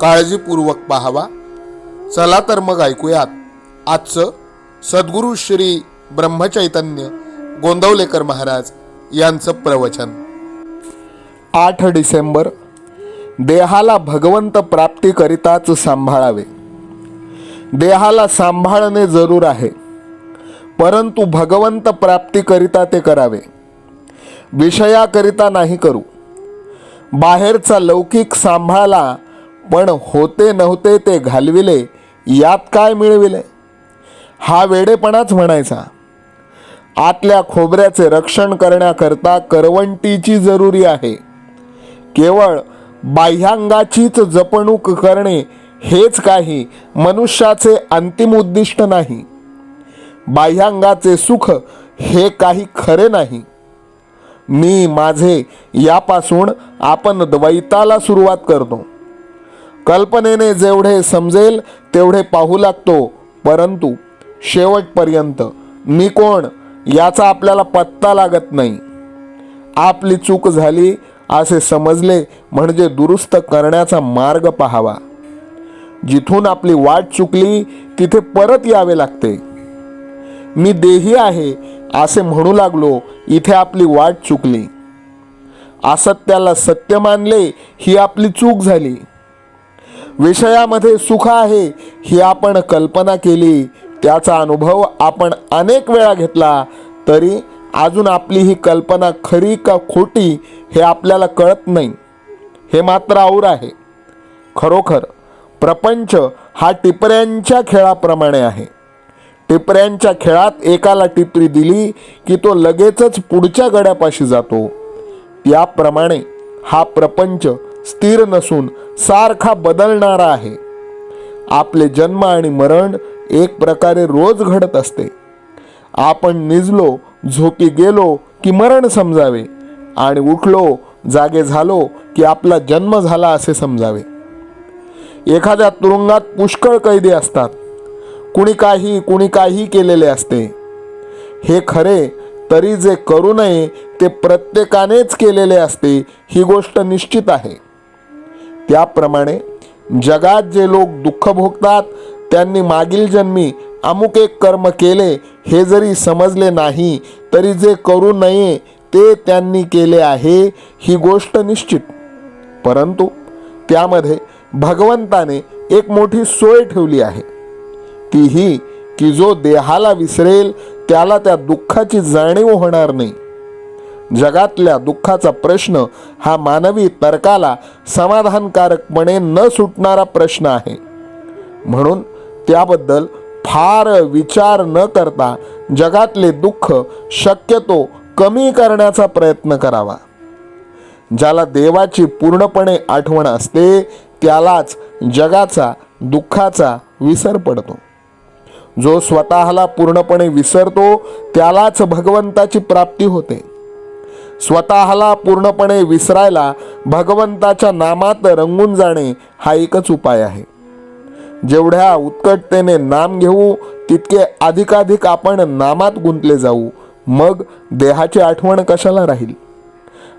काळजीपूर्वक पाहावा. चला तर मग ऐकूयात. आजचं सद्गुरू श्री ब्रह्मचैतन्य गोंदवलेकर महाराज यांचं प्रवचन. आठ डिसेंबर देहाला भगवंत प्राप्तीकरिताच सांभाळावे. देहाला सांभाळणे जरूर आहे परंतु भगवंत प्राप्तीकरिता ते करावे. विषयाकरिता नाही करू. बाहेरचा लौकिक सांभाळला पण होते नव्हते ते घालविले यात काय मिळविले? हा वेडेपणाच म्हणायचा. आतल्या खोबऱ्याचे रक्षण करण्याकरता करवंटीची जरुरी आहे. केवळ बाह्यांगाचीच जपणूक करणे हेच काही मनुष्याचे अंतिम उद्दिष्ट नाही. बाह्यांगाचे सुख हे काही खरे नाही. मी माझे यापासून आपण द्वैताला सुरुवात करतो. कल्पनेने जेवढे समजेल तेवढे पाहू लागतो. परंतु शेवटपर्यंत मी कोण याचा आपल्याला पत्ता लागत नाही. आपली चूक झाली असे समजले म्हणजे दुरुस्त करण्याचा मार्ग पाहावा. जिथून आपली वाट चुकली तिथे परत यावे लागते. मी देही आहे असे म्हणू लागलो इथे आपली वाट चुकली. असत्याला सत्य मानले ही आपली चूक झाली. विषयामध्ये सुख आहे ही आपण कल्पना केली. त्याचा अनुभव आपण अनेक वेळा घेतला. तरी अजून आपली ही कल्पना खरी का खोटी हे आपल्याला कळत नाही. हे मात्र और आहे. खरोखर प्रपंच हा टिपऱ्यांच्या खेळाप्रमाणे आहे. टिपऱ्यांच्या खेळात एकाला टिपरी दिली की तो लगेचच पुढच्या गड्यापाशी जातो. त्याप्रमाणे हा प्रपंच स्थिर नसून सारखा बदलणारा आहे. आपले जन्म आणि मरण एक प्रकारे रोज घडत असते. आपण निजलो झोपी गेलो की मरण समजावे आणि उठलो जागे झालो की आपला जन्म झाला असे समजावे. एखाद्या तुरुंगात पुष्कळ कैदी असतात. कुणी काही कुणी काही केलेले असते. हे खरे तरी जे करू नये ते प्रत्येकानेच केलेले असते ही गोष्ट निश्चित आहे. त्याप्रमाणे जगात जे लोक दुःख भोगतात त्यांनी मागील जन्मी अमुक एक कर्म केले हे जरी समजले नाही तरी जे करू नये ते त्यांनी केले आहे ही गोष्ट निश्चित. परंतु त्यामध्ये भगवंताने एक मोठी सोय ठेवली आहे. ती ही की जो देहाला विसरेल त्याला त्या दुःखाची जाणीव होणार नाही. जगातल्या दुःखाचा प्रश्न हा मानवी तर्काला समाधानकारकपणे न सुटणारा प्रश्न आहे. म्हणून त्याबद्दल फार विचार न करता जगातले दुःख शक्यतो कमी करण्याचा प्रयत्न करावा. ज्याला देवाची पूर्णपणे आठवण असते त्यालाच जगाचा दुःखाचा विसर पडतो. जो स्वतःला पूर्णपणे विसरतो त्यालाच भगवंताची प्राप्ती होते. स्वतःला पूर्णपणे विसरायला भगवंताच्या नामात रंगून जाणे हा एकच उपाय आहे. जेवढ्या उत्कटतेने नाम घेऊ तितके अधिकाधिक आपण नामात गुंतले जाऊ. मग देहाची आठवण कशाला राहील?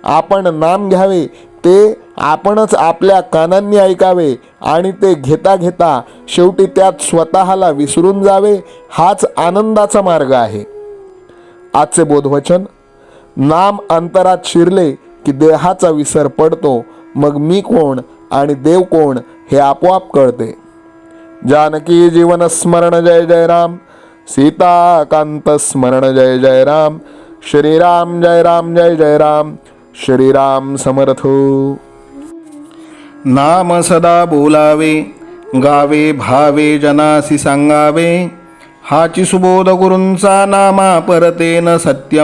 आपण नाम घ्यावे ते आपणच आपल्या कानांनी ऐकावे आणि ते घेता घेता शेवटी त्यात स्वतःला विसरून जावे हाच आनंदाचा मार्ग आहे. आजचे बोधवचन नाम अंतरात शिरले की देहाचा विसर पडतो. मग मी कोण आणि देव कोण हे आपोआप कळते. जानकी जीवन स्मरण जय जय राम. सीताकांत स्मरण जय जय राम. श्रीराम जय राम जय जय राम. श्रीराम समर्थ. नाम सदा बोलावे गावे भावे जनासी सांगावे. हाची सुबोध गुरूंचा नामा परतेन सत्य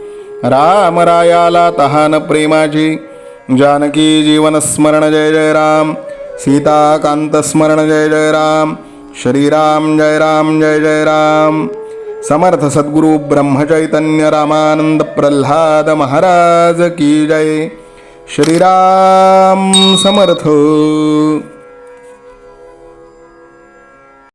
रामरायाला तहान प्रेमाची. जानकी जीवन स्मरण जय जय राम. सीताकान्तस्मरण जय जय राम. श्रीराम जय राम जय जय राम. समर्थ सद्गुरु ब्रह्मचैतन्य रामानंद प्रल्हाद महाराज की जय. श्रीराम समर्थ.